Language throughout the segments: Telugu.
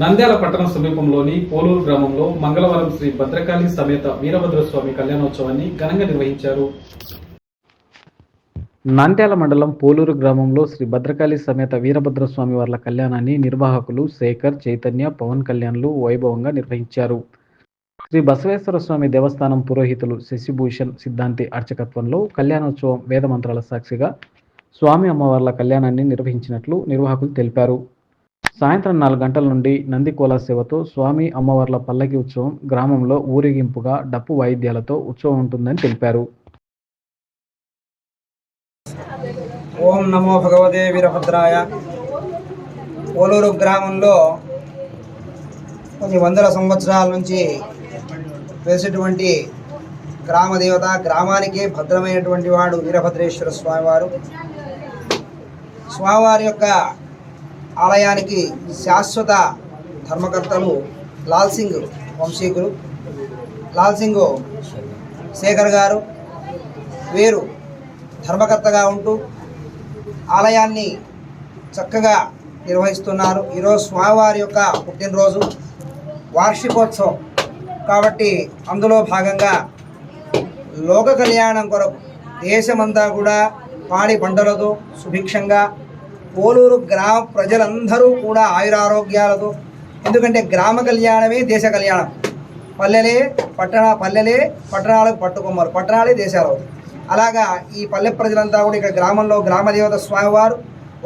నంద్యాల పట్టణం సమీపంలోని పోలూరు గ్రామంలో మంగళవారం శ్రీ భద్రకాళి సమేత వీరభద్రస్వామి కళ్యాణోత్సవాన్ని ఘనంగా నిర్వహించారు. నంద్యాల మండలం పోలూరు గ్రామంలో శ్రీ భద్రకాళి సమేత వీరభద్రస్వామి వార్ల కళ్యాణాన్ని నిర్వాహకులు శేఖర్ చైతన్య పవన్ కళ్యాణ్లు వైభవంగా నిర్వహించారు. శ్రీ బసవేశ్వర స్వామి దేవస్థానం పురోహితులు శశిభూషణ్ సిద్ధాంతి అర్చకత్వంలో కళ్యాణోత్సవం వేదమంత్రాల సాక్షిగా స్వామి అమ్మవార్ల కళ్యాణాన్ని నిర్వహించినట్లు నిర్వాహకులు తెలిపారు. సాయంత్రం నాలుగు గంటల నుండి నందికోల సేవతో స్వామి అమ్మవార్ల పల్లకి ఉత్సవం గ్రామంలో ఊరేగింపుగా డప్పు వాయిద్యాలతో ఉత్సవం ఉంటుందని తెలిపారు. ఓం నమో భగవదే వీరభద్రాయ. ఓలూరు గ్రామంలో కొన్ని వందల సంవత్సరాల నుంచి వేసేటువంటి గ్రామ దేవత గ్రామానికే భద్రమైనటువంటి వాడు వీరభద్రేశ్వర స్వామివారు. స్వామివారి యొక్క ఆలయానికి శాశ్వత ధర్మకర్తలు లాల్ సింగ్ వంశీకులు. లాల్ సింగ్ శేఖర్ గారు వీరు ధర్మకర్తగా ఉంటూ ఆలయాన్ని చక్కగా నిర్వహిస్తున్నారు. ఈరోజు స్వామివారి యొక్క పుట్టినరోజు వార్షికోత్సవం. కాబట్టి అందులో భాగంగా లోక కళ్యాణం కొరకు దేశమంతా కూడా పాడి పంటలతో సుభిక్షంగా పోలూరు గ్రామ ప్రజలందరూ కూడా ఆయురారోగ్యాలతో ఎందుకంటే గ్రామ కళ్యాణమే దేశ కళ్యాణం. పల్లెలే పట్టణ పల్లెలే పట్టణాలకు పట్టుకొమ్మరు. పట్టణాలే దేశాలు అవుతాయి. అలాగా ఈ పల్లె ప్రజలంతా కూడా ఇక్కడ గ్రామంలో గ్రామదేవత స్వామివారు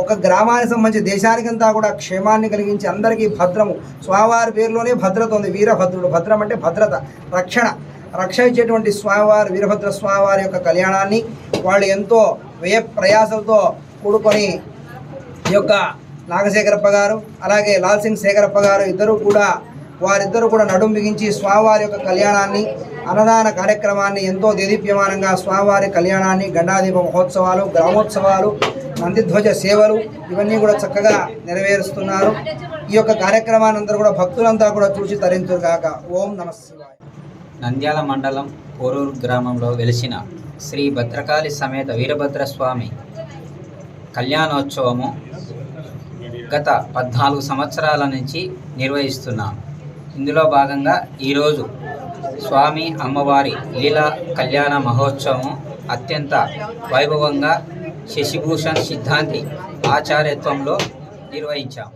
ఒక గ్రామానికి సంబంధించి దేశానికంతా కూడా క్షేమాన్ని కలిగించి అందరికీ భద్రము. స్వామివారి పేరులోనే భద్రత ఉంది. వీరభద్రుడు. భద్రం అంటే భద్రత రక్షణ. రక్షించేటువంటి ఇచ్చేటువంటి స్వామివారు వీరభద్ర స్వామివారి యొక్క కళ్యాణాన్ని వాళ్ళు ఎంతో వ్యయ ప్రయాసంతో కూడుకొని ఈ యొక్క నాగశేఖరప్ప గారు అలాగే లాల్ సింగ్ శేఖరప్ప గారు ఇద్దరు కూడా వారిద్దరూ కూడా నడుం బిగించి స్వామివారి యొక్క కళ్యాణాన్ని అన్నదాన కార్యక్రమాన్ని ఎంతో దేదీప్యమానంగా స్వామివారి కళ్యాణాన్ని గండాదీప మహోత్సవాలు గ్రామోత్సవాలు నందిధ్వజ సేవలు ఇవన్నీ కూడా చక్కగా నెరవేరుస్తున్నారు. ఈ యొక్క కార్యక్రమాన్ని అందరూ కూడా భక్తులంతా కూడా చూసి తరించుగాక ఓం నమ శివాయ. నంద్యాల మండలం పోరూరు గ్రామంలో వెలిసిన శ్రీ భద్రకాళి సమేత వీరభద్ర స్వామి కళ్యాణోత్సవము గత పద్నాలుగు సంవత్సరాల నుంచి నిర్వహిస్తున్నాను ఇందులో భాగంగా ఈరోజు స్వామి అమ్మవారి లీలా కళ్యాణ మహోత్సవం అత్యంత వైభవంగా శశిభూషణ్ సిద్ధాంతి ఆచార్యత్వంలో నిర్వహించాము.